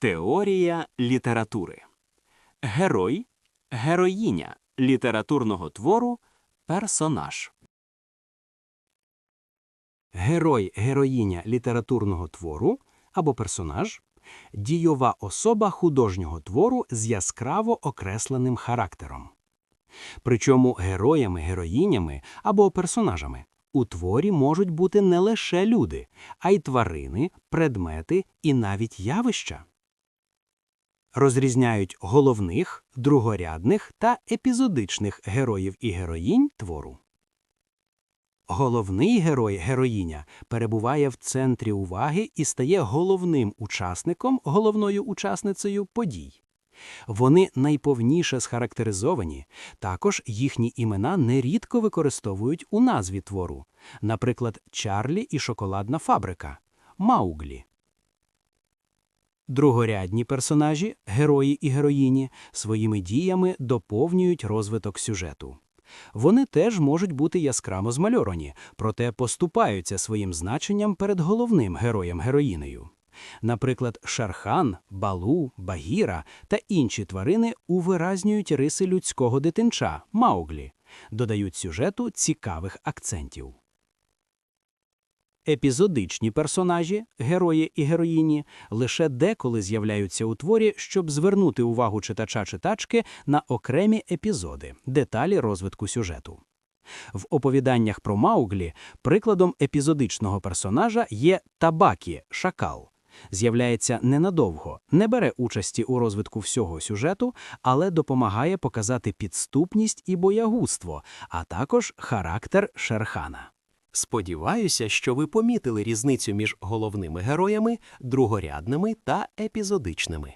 Теорія літератури. Герой, героїня літературного твору, персонаж. Герой, героїня літературного твору або персонаж дійова особа художнього твору з яскраво окресленим характером. Причому героями, героїнями або персонажами у творі можуть бути не лише люди, а й тварини, предмети і навіть явища. Розрізняють головних, другорядних та епізодичних героїв і героїнь твору. Головний герой героїня перебуває в центрі уваги і стає головним учасником, головною учасницею подій. Вони найповніше схарактеризовані, також їхні імена нерідко використовують у назві твору, наприклад, Чарлі і шоколадна фабрика Мауглі. Другорядні персонажі, герої і героїні, своїми діями доповнюють розвиток сюжету. Вони теж можуть бути яскраво змальовані, проте поступаються своїм значенням перед головним героєм-героїнею. Наприклад, Шархан, Балу, Багіра та інші тварини увиразнюють риси людського дитинча Мауглі, додають сюжету цікавих акцентів. Епізодичні персонажі, герої і героїні, лише деколи з'являються у творі, щоб звернути увагу читача-читачки на окремі епізоди, деталі розвитку сюжету. В оповіданнях про Мауглі прикладом епізодичного персонажа є Табакі – шакал. З'являється ненадовго, не бере участі у розвитку всього сюжету, але допомагає показати підступність і боягузтво, а також характер Шерхана. Сподіваюся, що ви помітили різницю між головними героями, другорядними та епізодичними.